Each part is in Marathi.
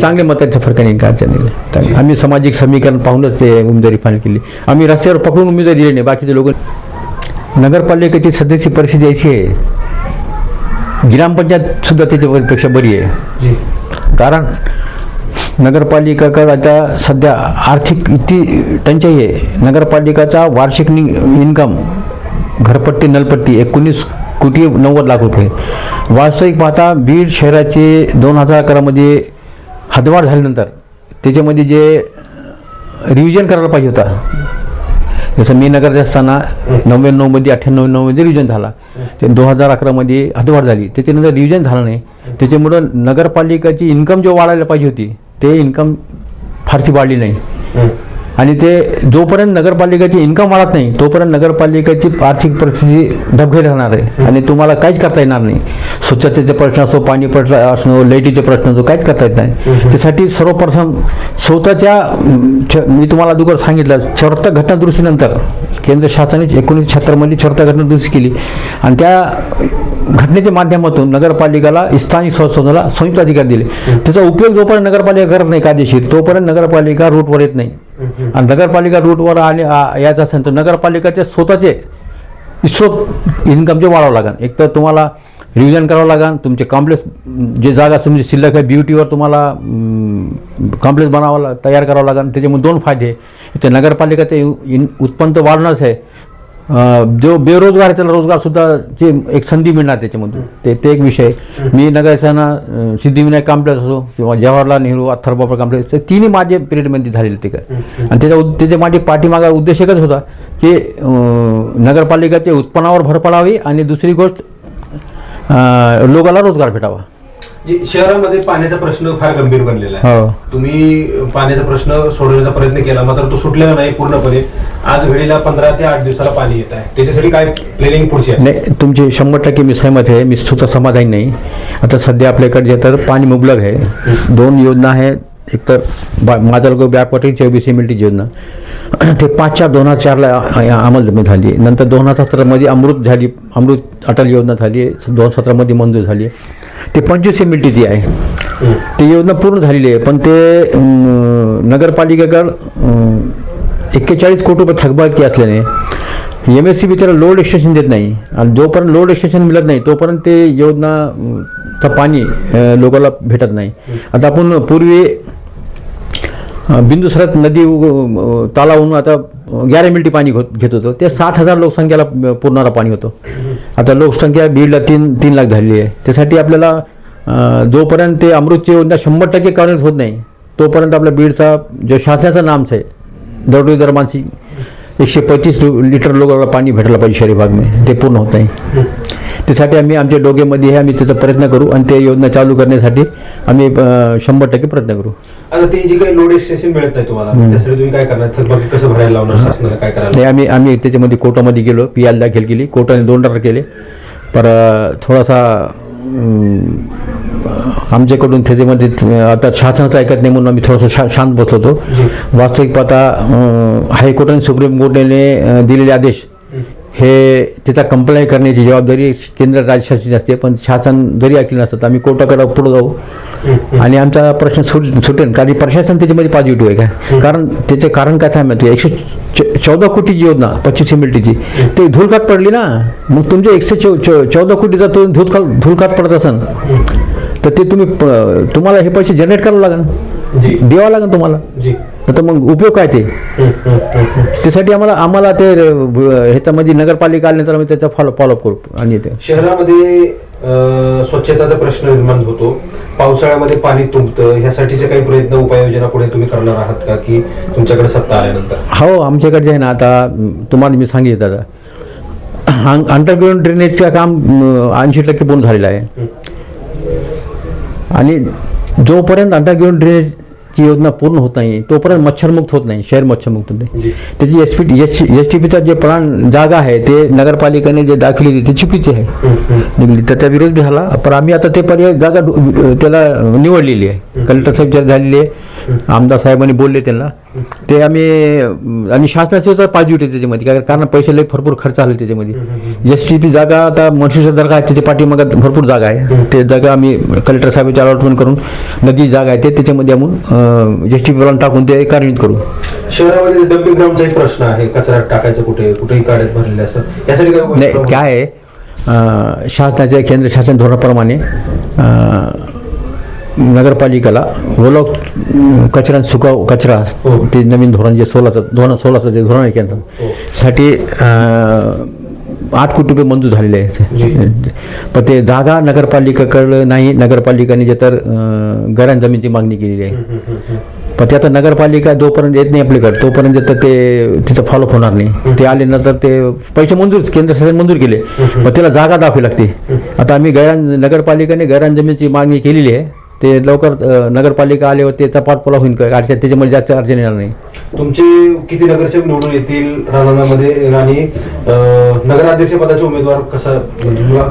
चांगले मताच्या फरकाने काय अडचण नाही. आम्ही सामाजिक समीकरण पाहूनच ते उमेदवारी फायनल केली. आम्ही रस्त्यावर पकडून उमेदवारी दिली नाही बाकीचे लोक नगरपालिकेची सध्याची परिस्थिती अशी आहे. ग्रामपंचायत सुद्धा त्याच्यापेक्षा बरी आहे. कारण नगरपालिकाकडे आता सध्या आर्थिक इतकी टंचाई आहे. नगरपालिकाचा वार्षिक नि इन्कम घरपट्टी नलपट्टी एकोणीस कोटी नव्वद लाख रुपये. वास्तविक पाहता बीड शहराचे दोन हजार अकरामध्ये हदवाढ झाल्यानंतर त्याच्यामध्ये जे रिव्हिजन करायला पाहिजे होता. जसं मी नगरचे असताना नव्याण्णवमध्ये अठ्ठ्याण्णव नऊमध्ये रिव्हिजन झाला. ते दोन हजार अकरामध्ये हदवाढ झाली. त्याच्यानंतर रिव्हिजन झालं नाही. त्याच्यामुळं नगरपालिकाची इन्कम जो वाढायला पाहिजे होती ते इन्कम फारशी वाढली नाही. आणि ते जोपर्यंत नगरपालिकेची इन्कम वाढत नाही तोपर्यंत नगरपालिकेची आर्थिक परिस्थिती ढबघेल राहणार आहे. आणि तुम्हाला काहीच करता येणार नाही. स्वच्छतेचे प्रश्न असो पाणी प्रश्न असो लाईटीचे प्रश्न असो काहीच करता येत नाही. त्यासाठी सर्वप्रथम स्वतःच्या मी तुम्हाला अगोदर सांगितलं चौथा घटनादुरुस्तीनंतर केंद्र शासनाने एकोणीसशे छत्तरमध्ये चौथा घटनादुरुस्ती केली. आणि त्या घटनेच्या माध्यमातून नगरपालिकेला स्थानिक संस्थांना संयुक्त अधिकार दिले. त्याचा उपयोग जोपर्यंत नगरपालिका करत नाही कायदेशीर तोपर्यंत नगरपालिका रूटवर येत नाही. आणि नगरपालिका रूटवर आले आ- यायचं असेल तर नगरपालिकाचे स्वतःचे इन्कम इन्कमचे वाढावं लागेल. एक तर तुम्हाला रिव्हिजन करावं लागेल तुमचे कॉम्प्लेक्स जे जागा तुमची म्हणजे शिल्लक आहे ब्युटीवर तुम्हाला कॉम्प्लेक्स बनावं तयार करावं लागेल. त्याच्यामुळे दोन फायदे. ते नगरपालिकाचे इन उत्पन्न तर वाढणारच आहे. जो बेरोजगार त्याला रोजगारसुद्धा ची एक संधी मिळणार त्याच्यामधून. ते ते एक विषय. मी नगरसेना सिद्धिविनायक कॉम्प्लेक्स असो किंवा जवाहरलाल नेहरू अथर्बापर कॉम्प्लेक्स ते तिन्ही माझे पिरियडमध्ये झालेले ते काय आणि त्याच्या त्याच्यामागे पाठीमागा उद्देश एकच होता की नगरपालिकेच्या उत्पन्नावर भर पडावी आणि दुसरी गोष्ट अं, लोकांना रोजगार भेटावा. जी शहरामध्ये पाण्याचा प्रश्न फार गंभीर बनलेला आहे. हो. तुम्ही पाण्याचा प्रश्न सोडवण्याचा प्रयत्न केला मात्र तो सुटलेला नाही पूर्णपणे. आज घडीला पंधरा ते आठ दिवसाला पाणी येत आहे. त्याच्यासाठी काय प्लॅनिंग पुढची आहे? नाही तुमची शंभर टक्के मी सहमत आहे. मी स्वतः समाधानी नाही. आता सध्या आपल्याकडे जे तर पाणी मुबलक आहे. दोन योजना आहेत. एक तर बा माझा लोक बॅकवॉटर चोवीस एम एल टी योजना. ते पाच चार दोन हजार चारला अंमलबजावणी झाली नंतर दोन हजार सतरामध्ये अमृत झाली अमृत अटल योजना झाली दोन हजार सतरामध्ये मंजूर झाली ते पंचवीस एम एल टीची आहे. ती योजना पूर्ण झालेली आहे पण ते अं, नगरपालिकेकडं एक्केचाळीस कोटी रुपये थकबाकी असल्याने एम एस सी बी त्याला लोड एक्सटेन्शन देत नाही. आणि जोपर्यंत लोड एक्सटेन्शन मिळत नाही तोपर्यंत ते योजनाचं पाणी लोकांना भेटत नाही. आता आपण पूर्वी बिंदुसरात नदी तालावून आता ग्यारा मिनिटी पाणी घेत घेत होतो. ते साठ हजार लोकसंख्याला पुरणारा पाणी होतं. आता लोकसंख्या बीडला तीन तीन लाख झालेली आहे. त्यासाठी आपल्याला जोपर्यंत ते अमृतची योजना शंभर टक्के कार्यरत होत नाही तोपर्यंत आपल्या बीडचा जो शासनाचा नामच आहे दरडोई दरमानची एकशे पंचवीस लिटर लोकांना पाणी भेटायला पाहिजे शहरी भाग में ते पूर्ण होत नाही. त्यासाठी आम्ही आमच्या डोक्यामध्ये हे आम्ही त्याचा प्रयत्न करू आणि ते योजना चालू करण्यासाठी आम्ही शंभर टक्के प्रयत्न करू. आता ते जे काही लोड एक्सटेन्शन मिळत नाही तुम्हाला त्यासाठी तुम्ही काय करणार? कसं भरायला लावणार शासनाला काय करायला नाही आम्ही आम्ही त्याच्यामध्ये कोर्टामध्ये गेलो पी आल दाखल केली कोर्टाने दोन डर केले. पर थोडासा आमच्याकडून त्याच्यामध्ये आता शासनाचं ऐकत नाही म्हणून आम्ही थोडंसं शा शांत बसलो होतो. वास्तविक पाहता अं, हायकोर्ट सुप्रीम कोर्टाने दिलेले आदेश हे त्याचा कंप्लाय करण्याची जबाबदारी केंद्र राज्य शासनाची असते पण शासन जरी ऐकलं नसतं तर आम्ही कोर्टाकडे पुढे जाऊ. आणि आमचा प्रश्न सुट सुटेल कारण प्रशासन त्याच्यामध्ये पॉझिटिव्ह आहे काय कारण त्याचे कारण काय सांगतो एकशे चौदा कोटीची योजना पच्चीस एम एल टीची ते धुलकात पडली ना? मग तुमचे एकशे चौ चौ- चौदा कोटीचा तो धुलकात धुलकात पडत असन. तर ते तुम्ही तुम्हाला हे पैसे जनरेट करावं लागेल जी. द्यावं लागेल तुम्हाला. जी. तर मग उपयोग काय ते. त्यासाठी आम्हाला आम्हाला ते ह्याच्यामध्ये नगरपालिका आल्यानंतर आम्ही त्याचा फॉलो फॉलोअप करू आणि ते. शहरामध्ये स्वच्छताचा प्रश्न निर्माण होतो. पावसाळ्यामध्ये पाणी तुंबतं. ह्यासाठीचे काही प्रयत्न उपाययोजना पुढे तुम्ही करणार आहात का? की तुमच्याकडे सत्ता आल्यानंतर? हो आमच्याकडे जे आहे ना आता तुम्हाला मी सांगितलं आता अंडरग्राऊंड ड्रेनेजचं काम ऐंशी टक्के पूर्ण झालेलं आहे. आणि जोपर्यंत अंडरग्राऊंड ड्रेनेजची योजना पूर्ण होत नाही. तोपर्यंत मच्छरमुक्त होत नाही शहर मच्छरमुक्त होत नाही. त्याची S P S S T पीचा जे प्लान जागा आहे ते नगरपालिकेने जे दाखली ते चुकीचे आहे. निघली. त्याचा विरोध बी झाला पण आम्ही आता ते पर्याय जागा त्याला निवडलेली आहे. कलेक्टर साहेब झालेली आहे आमदार साहेबांनी बोलले त्यांना. ते आम्ही आणि शासनाचे सुद्धा पाहिजे होते त्याच्यामध्ये काय कारण पैसे लई भरपूर खर्च आले त्याच्यामध्ये. एस टी पी जागा आता मनुष्य दर्गा आहे त्याच्या पाठीमागात भरपूर जागा आहे. ते जागा आम्ही कलेक्टर साहेबांचे अलॉटमेंट करून नदी जागा आहे ते त्याच्यामध्ये आम्ही एस टी पी टाकून ते कार्यान्वित करू. शहरामध्ये डम्पिंग ग्राउंडचा एक प्रश्न आहे कचरा टाकायचं कुठे कुठेही काढत भरलेले असतात. यासाठी काय काय आहे? शासनाच्या केंद्र शासन धोरणाप्रमाणे नगरपालिकेला ओला कचरा आणि सुका कचरा. हो. ते नवीन धोरण जे सोलाचं धोरण सोलाचं जे धोरण आहे केंद्र हो. साठी आठ कोटी रुपये मंजूर झालेले. आहेत. पण ते जागा नगरपालिकेकडं नाही नगरपालिकेने जे तर गरान जमीनची मागणी केलेली आहे. पण ते आता नगरपालिका जोपर्यंत येत नाही आपल्याकडे तोपर्यंत तर ते तिचं फॉलोअप होणार नाही. ते आले नंतर ते पैसे मंजूर केंद्र शासन मंजूर केले. पण त्याला जागा दाखवी लागते. आता आम्ही गैरान नगरपालिकेने गैरान जमीनची मागणी केलेली आहे. ते लवकर नगरपालिका आल्यावर ते पाठपुरा होईल का अडचण त्याच्यामध्ये जास्त अडचण येणार नाही तुमचे किती नगरसेवक निवडून येतील राणामध्ये आणि नगराध्यक्ष पदाचे उमेदवार कसा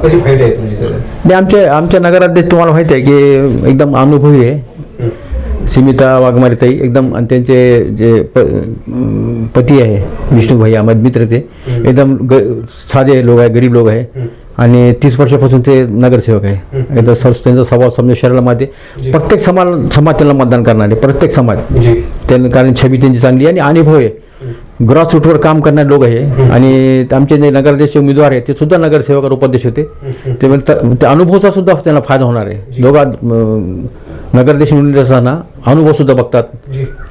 कशी फाईट आहे त्याच्यात? आणि आमच्या आमच्या नगराध्यक्ष तुम्हाला माहिती आहे की एकदम अनुभवी आहे. सीमिता वाघमारेताई एकदम आणि त्यांचे जे पती आहे विष्णूभाई अहमद मित्र ते एकदम ग साधे लोक आहे गरीब लोक आहे. आणि तीस वर्षापासून ते नगरसेवक आहे. एकदम स- त्यांचा स्वभाव समजा शहरामध्ये जी. प्रत्येक समाज समाज त्यांना मतदान करणारे प्रत्येक समाज. त्यांना कारण छबी त्यांची चांगली आहे आणि अनुभव आहे. ग्रॉस रूटवर काम करणारे लोक आहे. आणि आमचे जे नगराध्यक्ष उमेदवार आहेत ते सुद्धा नगरसेवक उपाध्यक्ष होते. ते म्हणजे अनुभवाचा सुद्धा त्यांना फायदा होणार आहे. दोघा नगराध्यक्ष निवडून असताना अनुभव सुद्धा बघतात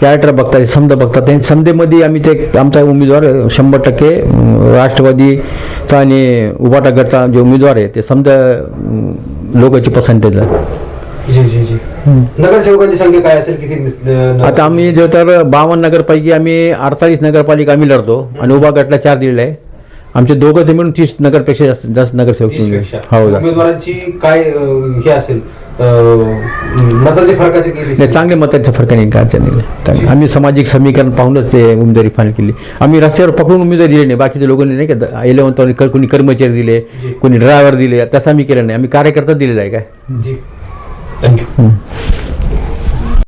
कॅरेक्टर बघतात समजा बघतात. आणि समजेमध्ये आम्ही ते आमचा उमेदवार शंभर टक्के राष्ट्रवादीचा आणि उभाटा गटचा जे उमेदवार आहे ते समजा लोकांची पसंत आहे. जी जी जी. नगरसेवकांची संख्या काय असेल? किती आता आम्ही जे तर बावन्न नगरपैकी आम्ही अडतालीस नगरपालिका आम्ही लढतो आणि उभा गटला चार दिलेला आहे. आमचे दोघं मिळून तीस नगरपेक्षा जास्त जास्त नगरसेवक निवडले. हो काय हे असेल? फरकाचे चांगले मताच्या फरकाने चांगले. आम्ही सामाजिक समीकरण पाहूनच ते उमेदवारी फायनल केली. आम्ही रस्त्यावर पकडून उमेदवारी दिली नाही. बाकीच्या लोकांनी नाही का इलेव्हन्थ कोणी कर्मचारी दिले. कोणी ड्रायव्हर दिले. तसं आम्ही केलं नाही. आम्ही कार्यकर्ता दिलेला आहे काय? थँक्यू.